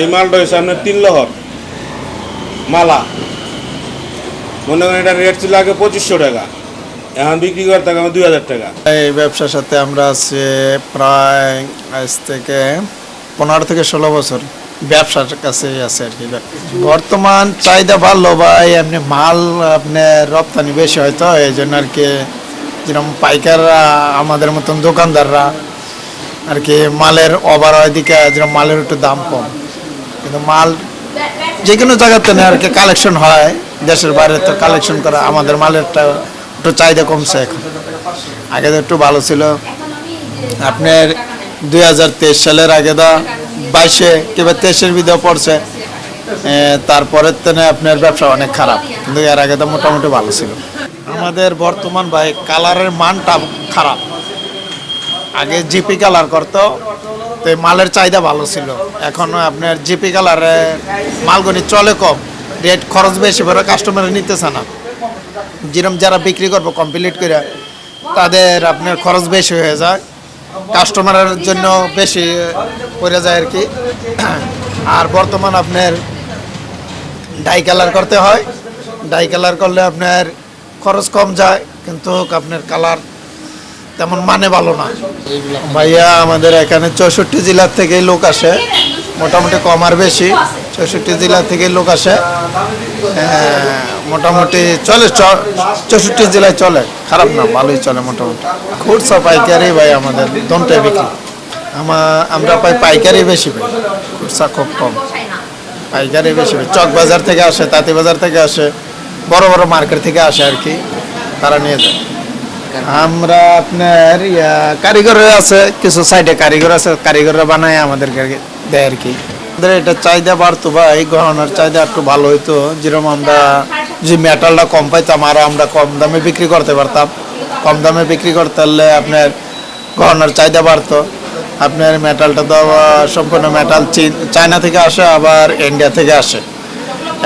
এই মালটা হয়েছে আপনার তিন লহর। মালা। মনে করেন এটা রেট ছিল আগে পঁচিশশো টাকা। এখন বিক্রি করতে আমার দুই হাজার টাকা। এই ব্যবসার সাথে আমরা আছি প্রায় আজ থেকে পনেরো থেকে ষোলো বছর। ব্যবসার কাছে আছে আর কি। বর্তমান চাহিদা ভালো ভাই, এমনি মাল আপনার রপ্তানি বেশি হয়তো এই জন্য আর কি যেরকম পাইকাররা, আমাদের মতন দোকানদাররা আর কি মালের হয় দিকে যেরকম মালের একটু দাম কম। কিন্তু মাল যে কোনো জায়গাতে না আর কি কালেকশন হয় দেশের বাইরে তো কালেকশন করা আমাদের মালেরটা একটু চাহিদা কমছে এখন। আগে তো একটু ভালো ছিল। আপনার দুই হাজার তেইশ সালের আগে দা বাইশে কিংবা তেইশের ভিতরে পড়ছে এ, তারপরের তেনে আপনার ব্যবসা অনেক খারাপ কিন্তু এর আগে তো মোটামুটি ভালো ছিল। আমাদের বর্তমান ভাই কালারের মানটা খারাপ। আগে জিপি কালার করতো তো মালের চাহিদা ভালো ছিল। এখন আপনার জিপি কালারে মালগুনি চলে কম রেট খরচ বেশি করে কাস্টমার নিতেছে না। যেরকম যারা বিক্রি করব কমপ্লিট করে, তাদের আপনার খরচ বেশি হয়ে যায়। কাস্টমারের জন্য বেশি পড়ে যায় আর কি। আর বর্তমান আপনার ডাই কালার করতে হয়। ডাই কালার করলে আপনার খরচ কম যায়, কিন্তু আপনার কালার তেমন মানে ভালো না। ভাইয়া আমাদের এখানে চৌষট্টি জেলার থেকে লোক আসে। মোটামুটি কম আর বেশি। চৌষট্টি জেলা থেকে লোক আসে। হ্যাঁ, মোটামুটি চলে চৌষট্টি জেলায় চলে। খারাপ না ভালোই চলে মোটামুটি। খুচরা পাইকারি ভাই আমাদের দনটাই বিক্রি। আমার আমরা পাই পাইকারি বেশি পাই খুচরা খুব কম। পাইকারি বেশি পাই চক বাজার থেকে আসে তাঁতি বাজার থেকে আসে বড় বড় মার্কেট থেকে আসে আর কি। তারা নিয়ে যায়। আমরা আপনার ইয়া, কারিগর আছে কিছু সাইডে কারিগর আছে কারিগররা বানায় আমাদেরকে দেয় আর কি। আমাদের এটা চাহিদা বাড়তো বা এই গহনার চাহিদা একটু ভালো হইতো। যেরকম আমরা যে মেটালটা কম পাইতাম আরও আমরা কম দামে বিক্রি করতে পারতাম। কম দামে বিক্রি করতে পারলে আপনার গহনার চাহিদা বাড়তো। আপনার মেটালটা তো সম্পূর্ণ মেটাল চায়না থেকে আসে আবার ইন্ডিয়া থেকে আসে।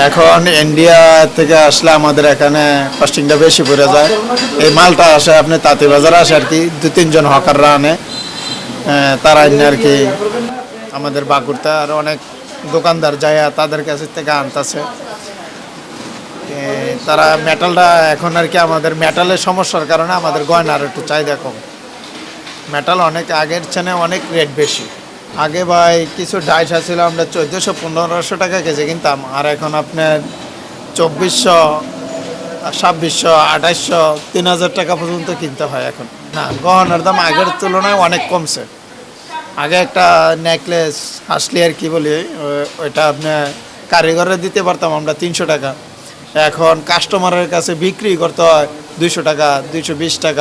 এখন ইন্ডিয়া থেকে আসলে আমাদের এখানে কস্টিংটা বেশি পড়ে যায়। এই মালটা আসে আপনি তাঁতি বাজার আসে আর কি, দু, তিনজন হকাররা আনে। তারা এনে আর কি আমাদের বাঁকুড়তে আর অনেক দোকানদার যায় তাদের কাছে থেকে আনতেছে। তারা মেটালটা এখন আর কি আমাদের মেটালের সমস্যার কারণে আমাদের গয়নার একটু চাহিদা কম। মেটাল অনেক আগের চেনে অনেক রেট বেশি। আগে ভাই কিছু ডাইসা ছিল আমরা চোদ্দোশো পনেরোশো টাকা কেজি কিনতাম, আর এখন আপনার চব্বিশশো, ছাব্বিশশো আঠাইশশো তিন হাজার টাকা পর্যন্ত কিনতে হয় এখন। না, গহনার দাম আগের তুলনায় অনেক কমছে। আগে একটা নেকলেস আসলে আর কি বলি ওইটা আপনার কারিগরে দিতে পারতাম আমরা তিনশো টাকা। এখন কাস্টমারের কাছে বিক্রি করতে হয় দুইশো টাকা, দুইশো বিশ টাকা।